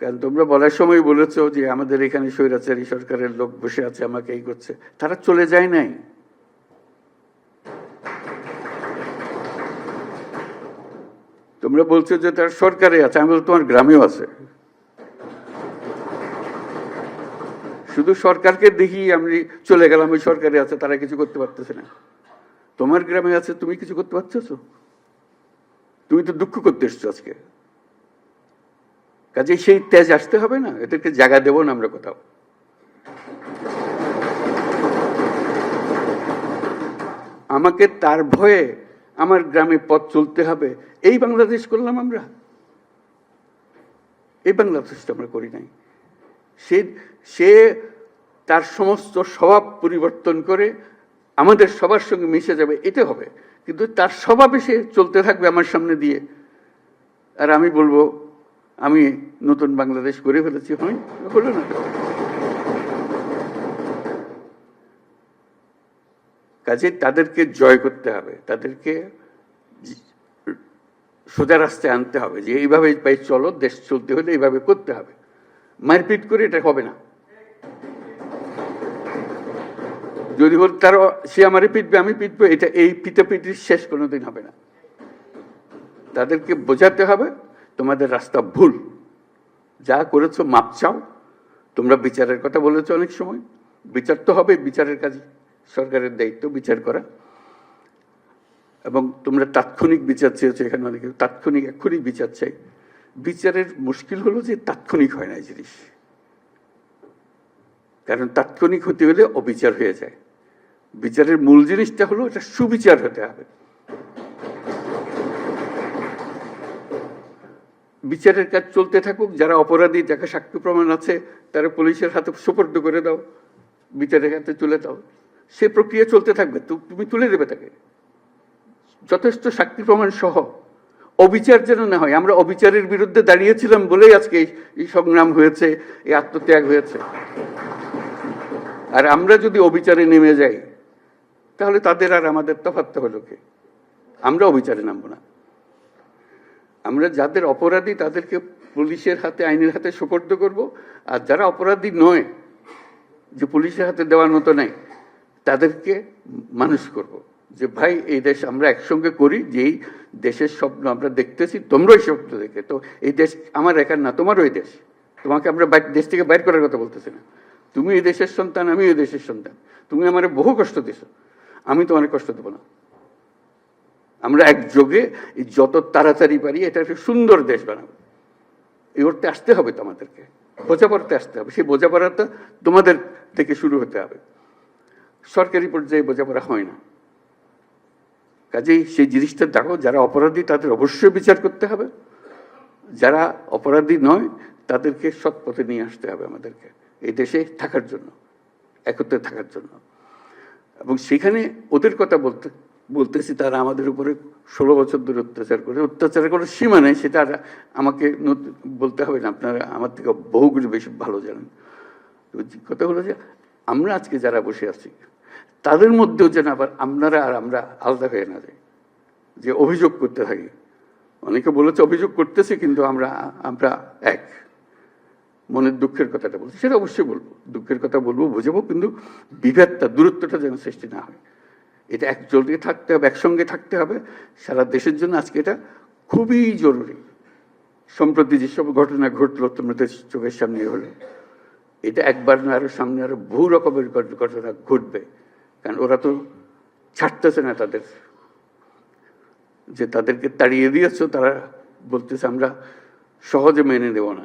কারণ তোমরা বলার সময় বলেছ যে আমাদের এখানে স্বৈরাচারী সরকারের লোক বসে আছে, আমাকে এই করছে। তারা চলে যায় নাই। তোমরা বলছো যে তার সরকারে আছে, আমি তোমার গ্রামেও আছে। শুধু সরকারকে দেখি আমি চলে গেলাম, ওই সরকারে আছে, তারা কিছু করতে পারতেছে না। তোমার গ্রামে আছে, তুমি কিছু করতে পারতেছো? তুমি তো দুঃখ করতে এসছো আজকে। কাজে সেই তেজ আসতে হবে না, এদেরকে জায়গা দেবো না আমরা কোথাও। আমাকে তার ভয়ে আমার গ্রামে পথ চলতে হবে, এই বাংলাদেশ করলাম আমরা। এই বাংলাদেশটা আমরা করি নাই। সে সে তার সমস্ত স্বভাব পরিবর্তন করে আমাদের সবার সঙ্গে মিশে যাবে এটা হবে। কিন্তু তার স্বভাবে সে চলতে থাকবে আমার সামনে দিয়ে। আর আমি বলব আমি নতুন বাংলাদেশ করে ফেলেছি, হয়? হলো না। কাজে তাদেরকে জয় করতে হবে, তাদেরকে সোজা রাস্তায় আনতে হবে, যে এইভাবে পাই চলো, দেশ চলতে হলে এইভাবে করতে হবে। মারপিট করে এটা হবে না। যদি বল তার, সে আমারে পিটবে, আমি পিটবো, এটা এই পিতা পিটাপিটির শেষ কোনোদিন হবে না। তাদেরকে বোঝাতে হবে তোমাদের রাস্তা ভুল। যা করেছ মাপ চাও। তোমরা বিচারের কথা বলেছ অনেক সময়। বিচার তো হবে, বিচারের কাজ সরকারের দায়িত্ব বিচার করা। এবং তোমরা তাৎক্ষণিক বিচার চেয়েছো এখানে অনেকে। তাৎক্ষণিক এক্ষুনি বিচার চাই। বিচারের মুশকিল হলো যে তাৎক্ষণিক হয় না জিনিস। কারণ তাৎক্ষণিক হতে হলে অবিচার হয়ে যায়। বিচারের মূল জিনিসটা হলো এটা সুবিচার হতে হবে। বিচারের কাজ চলতে থাকুক, যারা অপরাধী, যাকে সাক্ষ্য প্রমাণ আছে, তারা পুলিশের হাতে সুপর্দ করে দাও, বিচারের হাতে তুলে দাও। সে প্রক্রিয়া চলতে থাকবে তুমি তুলে দেবে তাকে। যথেষ্ট সাক্ষী প্রমাণ সহ। অবিচার যেন না হয়, আমরা অবিচারের বিরুদ্ধে দাঁড়িয়েছিলাম বলেই আজকে এই- সংগ্রাম হয়েছে, এই আত্মত্যাগ হয়েছে। আর আমরা যদি অবিচারে নেমে যাই, তাহলে তাদের আর আমাদের তফাৎ হলো কি? আমরা অবিচারে নামবো না। আমরা যাদের অপরাধী, তাদেরকে পুলিশের হাতে, আইনের হাতে সুপর্দ করব। আর যারা অপরাধী নয়, যে পুলিশের হাতে দেওয়ার মতো নাই, তাদেরকে মানুষ করব। যে ভাই, এই দেশ আমরা একসঙ্গে করি, যেই দেশের স্বপ্ন আমরা দেখতেছি, তোমরাই স্বপ্ন দেখে। তো এই দেশ আমার একার না তোমার ওই দেশ। তোমাকে আমরা দেশ থেকে বাইর করার কথা বলতেছি না। তুমি এই দেশের সন্তান আমি এই দেশের সন্তান। তুমি আমার বহু কষ্ট দিছো। আমি তোমার কষ্ট দেবো না। আমরা একযোগে যত তাড়াতাড়ি পারি এটা একটা সুন্দর দেশ বানাবো। এই করতে আসতে হবে তো আমাদেরকে। বোঝাপড়াতে আসতে হবে। সেই বোঝাপড়াটা তোমাদের থেকে শুরু হতে হবে। সরকারি পর্যায়ে বোঝাপড়া হয় না। কাজেই সেই জিনিসটা দেখো, যারা অপরাধী তাদের অবশ্যই বিচার করতে হবে। যারা অপরাধী নয়, তাদেরকে সৎ পথে নিয়ে আসতে হবে আমাদেরকে। এই দেশে থাকার জন্য, একত্রে থাকার জন্য। এবং সেখানে ওদের কথা বলতে বলতেছি, তারা আমাদের উপরে ষোলো বছর ধরে অত্যাচার করে অত্যাচারের কোনো সীমা নেই, সেটা আমাকে বলতে হবে না, আপনারা আমার থেকে বহুগুলো বেশি ভালো জানেন। কথা হলো যে আমরা আজকে যারা বসে আছি, তাদের মধ্যেও যেন আবার আপনারা আর আমরা আলাদা হয়ে না যাই, যে অভিযোগ করতে থাকি। অনেকে বলেছে, অভিযোগ করতেছে, কিন্তু আমরা আমরা এক। মনের দুঃখের কথাটা বলছি, সেটা অবশ্যই বলব, দুঃখের কথা বলব, বুঝাবো, কিন্তু বিভেদটা, দূরত্বটা যেন সৃষ্টি না হয়। এটা একজোটে থাকতে হবে, একসঙ্গে থাকতে হবে। সারা দেশের জন্য আজকে এটা খুবই জরুরি। সম্প্রতি যেসব ঘটনা ঘটলো তোমাদের চোখের সামনে হলো, এটা একবার না আরও সামনে আরও বহু রকমের ঘটনা ঘটবে। কারণ ওরা তো ছাড়তেছে না তাদের। যে তাদেরকে তাড়িয়ে দিয়েছ, তারা বলতেছে আমরা সহজে মেনে নেব না।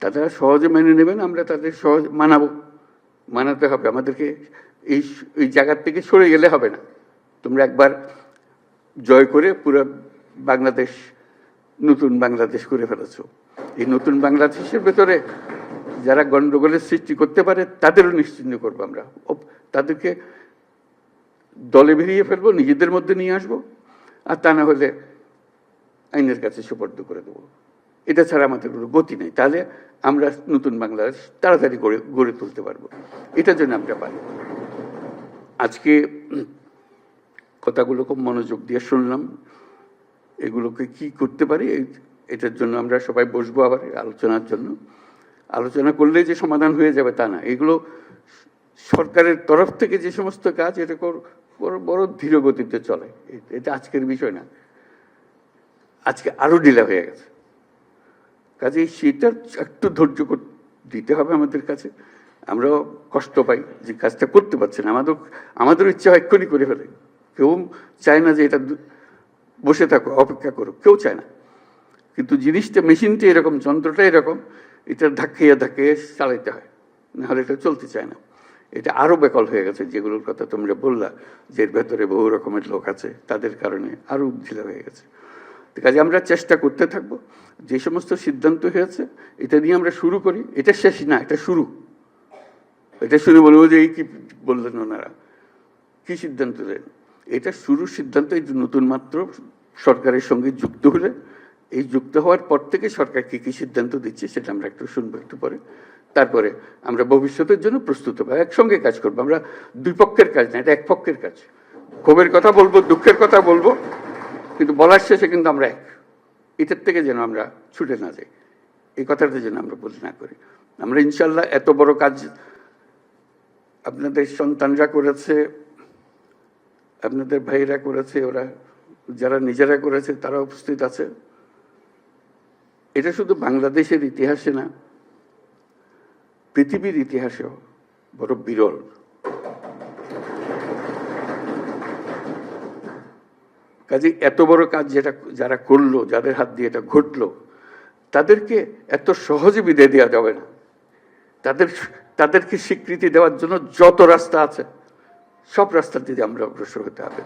তারা সহজে মেনে নেবেন আমরা তাদের সহজ মানাবো। মানাতে হবে। আমাদেরকে এই এই জায়গার থেকে সরে গেলে হবে না। তোমরা একবার জয় করে পুরো বাংলাদেশ, নতুন বাংলাদেশ করে ফেলেছো। এই নতুন বাংলাদেশের ভেতরে যারা গণ্ডগোলের সৃষ্টি করতে পারে, তাদেরও নিশ্চিন্ন করব আমরা। তাদেরকে দলে বেরিয়ে ফেলব, নিজেদের মধ্যে নিয়ে আসব, আর তা না হলে আইনের কাছে সুপর্দ করে দেবো। এটা ছাড়া আমাদের কোনো গতি নেই। তাহলে আমরা নতুন বাংলাদেশ তাড়াতাড়ি গড়ে গড়ে তুলতে পারব। এটার জন্য আমরা পারি। আজকে কথাগুলো খুব মনোযোগ দিয়ে শুনলাম। এগুলোকে কি করতে পারি? এটার জন্য আমরা সবাই বসবো আবার আলোচনার জন্য। আলোচনা করলেই যে সমাধান হয়ে যাবে তা না। এগুলো সরকারের তরফ থেকে যে সমস্ত কাজ, এটা বড় ধীর গতিতে চলে। এটা আজকের বিষয় না। আজকে আরও ডিলে হয়ে গেছে। কাজে সেটা একটু ধৈর্য দিতে হবে আমাদের কাছে। আমরাও কষ্ট পাই যে কাজটা করতে পারছি না। আমাদের আমাদের ইচ্ছা হয় এক্ষুনি করে ফেলে। কেউ চায় না যে এটা বসে থাকো, অপেক্ষা করো, কেউ চায় না। কিন্তু জিনিসটা, মেশিনটা এরকম, যন্ত্রটা এরকম, এটা ধাক্কিয়ে ধাক্কিয়ে চালাইতে হয়। নাহলে এটা চলতে চায় না। এটা আরও বেকল হয়ে গেছে, যেগুলোর কথা তোমরা বললা, যে এর ভেতরে বহু রকমের লোক আছে, তাদের কারণে আরও ঢিলা হয়ে গেছে। কাজে আমরা চেষ্টা করতে থাকব। যে সমস্ত সিদ্ধান্ত হয়েছে, এটা নিয়ে আমরা শুরু করি। এটা শেষ না, এটা শুরু। এটা শুরু বলব যে এই কি বললেন ওনারা? কি সিদ্ধান্ত নেন এটা শুরু সিদ্ধান্ত, এই নতুন মাত্র সরকারের সঙ্গে যুক্ত হলে, এই যুক্ত হওয়ার পর থেকে সরকার কি কি সিদ্ধান্ত দিচ্ছে সেটা আমরা একটু শুনব একটু পরে। তারপরে আমরা ভবিষ্যতের জন্য প্রস্তুত হব, একসঙ্গে কাজ করব। আমরা দুই পক্ষের কাজ না, এটা এক পক্ষের কাজ। ক্ষোভের কথা বলব, দুঃখের কথা বলব, কিন্তু বলার শেষে কিন্তু আমরা এক। এটার থেকে যেন আমরা ছুটে না যাই, এই কথাটা যেন আমরা বলি না করি। আমরা ইনশাল্লাহ এত বড় কাজ আপনাদের সন্তানরা করেছে, আপনাদের ভাইরা করেছে, ওরা যারা নিজেরা করেছে, তারা উপস্থিত আছে। এটা শুধু বাংলাদেশের ইতিহাসে না, পৃথিবীর ইতিহাসেও বড় বিরল। কাজে এত বড় কাজ যেটা, যারা করল, যাদের হাত দিয়ে এটা ঘটলো, তাদেরকে এত সহজে বিদায় দেওয়া যাবে না। তাদের তাদেরকে স্বীকৃতি দেওয়ার জন্য যত রাস্তা আছে, সব রাস্তা দিয়ে আমরা অগ্রসর হতে হবে।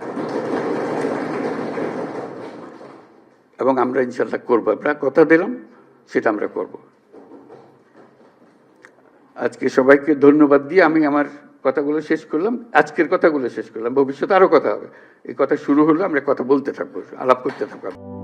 এবং আমরা ইনশাল্লাহ করব। আমরা কথা দিলাম, সেটা আমরা করব। আজকে সবাইকে ধন্যবাদ দিয়ে আমি আমার কথাগুলো শেষ করলাম। আজকের কথাগুলো শেষ করলাম। ভবিষ্যতে আরও কথা হবে। এই কথা শুরু হলো, আমরা কথা বলতে থাকব, আলাপ করতে থাকব।